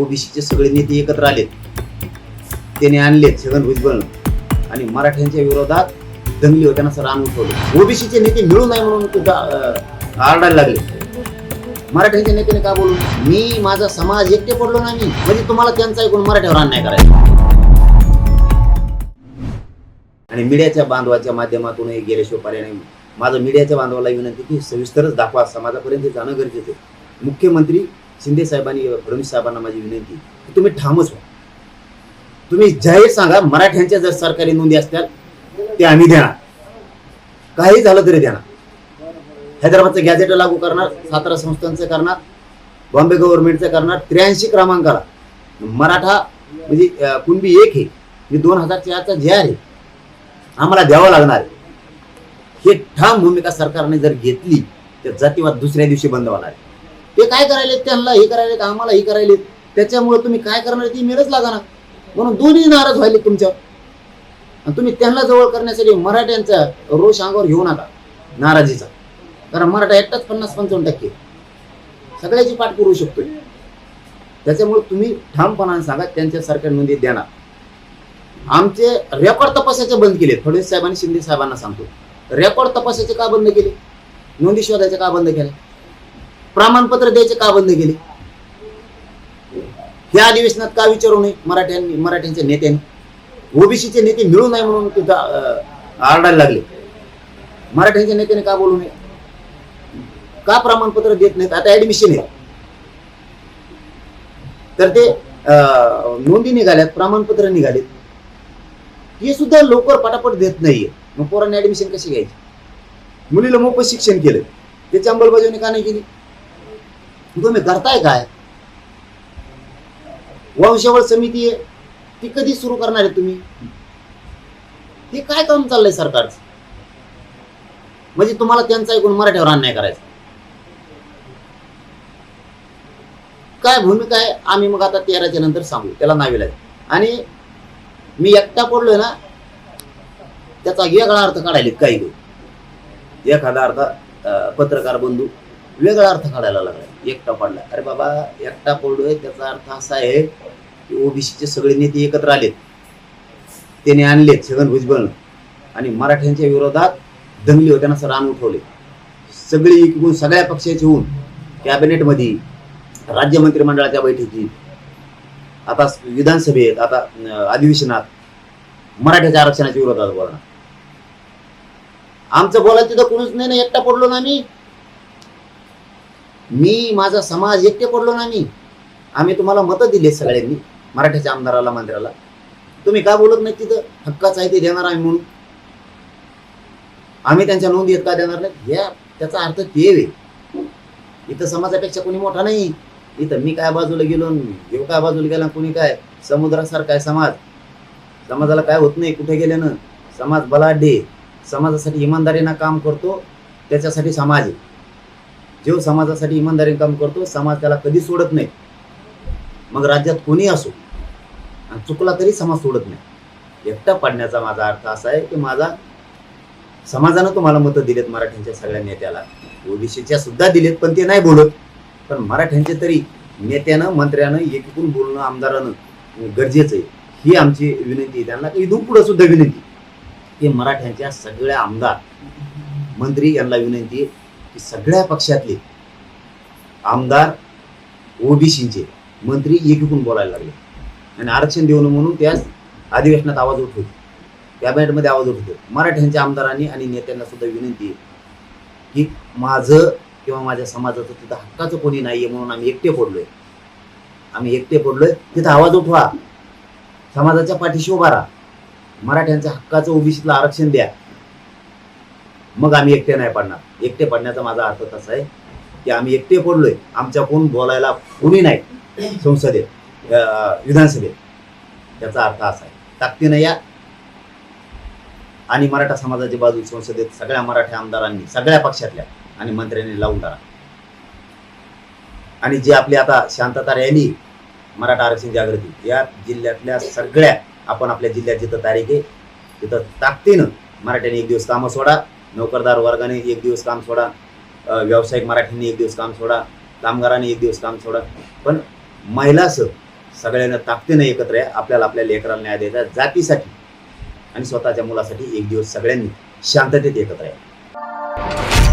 ओबीसीचे सगळे नेते एकत्र आलेत. त्याने आणलेत छगन भुजबळ. आणि मराठ्यांच्या विरोधात दंगली होताना सर रान उठवले ओबीसीचे नेते मिळू नाही म्हणून तुझा आरडायला लागले. मराठ्यांच्या नेत्याने का बोलू? मी माझा समाज एकटे पडलो नाही मी. म्हणजे तुम्हाला त्यांचा ऐकून मराठ्यावर अन्याय करायचा. आणि मीडियाच्या बांधवाच्या माध्यमातूनही गेल्याशिवाय पर्याय नाही. माझं मीडियाच्या बांधवाला विनंती की सविस्तरच दाखवा. समाजापर्यंत जाणं गरजेचं आहे. मुख्यमंत्री शिंदे साहेबांनी फडणवीस साहेबांना माझी विनंती की तुम्ही ठामच व्हा तुम्ही जाहीर सांगा मराठ्यांच्या जर सरकारी नोंदी असतात ते आम्ही देणार काही झालं तरी देणार हैदराबादचं गॅझेट लागू करणार सातारा संस्थांचं करणार बॉम्बे गव्हर्नमेंटचं करणार त्र्याऐंशी क्रमांकाला मराठा म्हणजे कुणबी एक आहे मी दोन हजार चारचा जे आहे आम्हाला द्यावं लागणार आहे. हे ठाम भूमिका सरकारने जर घेतली तर जातीवाद दुसऱ्या दिवशी बंद होणार आहे. ते काय करायले त्यांना हे करायले आम्हाला हे करायले त्याच्यामुळे तुम्ही काय करणार ती मिळच लागणार म्हणून दोन्ही नाराज व्हायले तुमच्या. आणि तुम्ही त्यांना जवळ करण्यासाठी मराठ्यांचा रोष अंगावर घेऊ नका नाराजीचा. कारण मराठा एकटाच पन्नास पंचावन्न टक्के. सगळ्याची पाठ करू शकतो. त्याच्यामुळे तुम्ही ठामपणाने सांगा त्यांच्या सरकारमध्ये देणार आमचे रेकॉर्ड तपासाचे बंद केले फडणवीस साहेबांनी शिंदे साहेबांना सांगतो. रेकॉर्ड तपासाचे का बंद केले? नोंदी शोधायचे का बंद केले? प्रमाणपत्र द्यायचे का बंद केले? या अधिवेशनात का विचारू नये मराठ्यांनी मराठ्यांच्या नेत्यांनी? ओबीसीचे नेते मिळू नये म्हणून तिथं आरडायला लागले. मराठ्यांच्या नेत्याने का बोलू नये? का प्रमाणपत्र देत नाहीत? आता ऍडमिशन आहे. तर ते अं, नोंदी निघाल्यात प्रमाणपत्र निघालेत. हे सुद्धा लवकर पटापट देत नाहीये. मग पोरांनी ऍडमिशन कशी घ्यायची? मुलीला मोफत शिक्षण केलं. त्याची अंमलबजावणी का नाही केली? तुम्ही करताय काय? वंशवळ समिती आहे. ती कधी सुरू करणार आहे तुम्ही? हे काय काम चाललंय सरकारचं? म्हणजे तुम्हाला त्यांचा ऐकून मराठ्यावर अन्याय करायचा. काय भूमिका आहे? आम्ही मग आता तेराच्या नंतर सांगू. त्याला नावेला आणि मी एकटा पडलोय ना त्याचा वेगळा अर्थ काढायला काही एखादा अर्थ पत्रकार बंधू वेगळा अर्थ काढायला लागला एकटा पडला अरे बाबा एकटा पडलोय त्याचा अर्थ असा आहे की ओबीसीचे सगळे नेते एकत्र आलेत. त्याने आणलेत छगन भुजबळ. आणि मराठ्यांच्या विरोधात दंगली होताना सर रान उठवले. सगळी एकूण सगळ्या पक्षाचे होऊन कॅबिनेटमध्ये राज्य मंत्रिमंडळाच्या बैठकीत आता विधानसभेत आता अधिवेशनात मराठ्याच्या आरक्षणाच्या विरोधात बोलणार. आमचं बोलायचं तिथं कोणीच नाही ना एकटा पडलो ना मी मी माझा समाज एकटे पडलो ना मी आम्ही तुम्हाला मतं दिली सगळ्यांनी मराठ्याच्या आमदाराला मंत्र्याला. तुम्ही का बोलत नाही तिथं? हक्काच आहे ते देणार आहे म्हणून. आम्ही त्यांच्या नोंदी आहेत का देणार नाही या त्याचा अर्थ ते इथं समाजापेक्षा कोणी मोठा नाही. इथं मी काय बाजूला गेलो येऊ काय बाजूला गेला कोणी काय? समुद्रासारखा आहे समाज. समाजाला काय होत नाही कुठे गेल्यानं? समाज बलाढ्य समाजासाठी इमानदारीनं काम करतो त्याच्यासाठी समाज आहे. जो समाजासाठी इमानदारीने काम करतो समाज त्याला कधी सोडत नाही. मग राज्यात कोणी असो आणि चुकला तरी समाज सोडत नाही. एकटा पाडण्याचा माझा अर्थ असा आहे की माझा समाजानं तुम्हाला मतं दिलेत मराठ्यांच्या सगळ्या नेत्याला. ओबीसीच्या सुद्धा दिलेत पण ते नाही बोलत. पण मराठ्यांचे तरी नेत्यानं मंत्र्यानं एकीकून बोलणं आमदारानं गरजेचं आहे. ही आमची विनंती त्यांना इथून पुढं सुद्धा विनंती की मराठ्यांच्या सगळ्या आमदार मंत्री यांना विनंती आहे. की सगळ्या पक्षातले आमदार ओबीसीचे मंत्री एकीकून बोलायला लागले. आणि आरक्षण देऊ नये म्हणून त्याच अधिवेशनात आवाज उठवतो. कॅबिनेटमध्ये आवाज उठतो मराठ्यांच्या आमदारांनी आणि नेत्यांना सुद्धा विनंती आहे की माझं किंवा माझ्या समाजाचं तिथं हक्काचं कोणी नाही आहे म्हणून आम्ही एकटे पडलोय. आम्ही एकटे पडलोय. तिथं आवाज उठवा. समाजाच्या पाठीशी उभारा मराठ्यांच्या हक्काचं ओबीसीतलं आरक्षण द्या. मग आम्ही एकटे नाही पडणार. एकटे पडण्याचा माझा अर्थ तसा आहे की आम्ही एकटे पडलोय. आमच्या कोण बोलायला कोणी नाही संसदेत विधानसभेत. त्याचा अर्थ असा आहे. ताकदीनं या. आणि मराठा समाजाची बाजू संसदेत सगळ्या मराठा आमदारांनी सगळ्या पक्षातल्या आणि मंत्र्यांनी लावून धरा. आणि जी आपली आता शांतता रॅली मराठा आरक्षण जागृती या जिल्ह्यातल्या सगळ्या आपण आपल्या जिल्ह्यात जिथं तारीख आहे तिथं ताकदीनं मराठ्यांनी एक दिवस कामं सोडा. नोकरदार वर्गाने एक दिवस काम सोडा व्यावसायिक मराठींनी एक दिवस काम सोडा कामगारांनी एक दिवस काम सोडा. पण महिलासह सगळ्यांना ताकदीनं एकत्र आहे आपल्याला आपल्या लेकराला न्याय द्यायचा जातीसाठी आणि स्वतःच्या मुलासाठी एक दिवस सगळ्यांनी शांततेत एकत्र आहे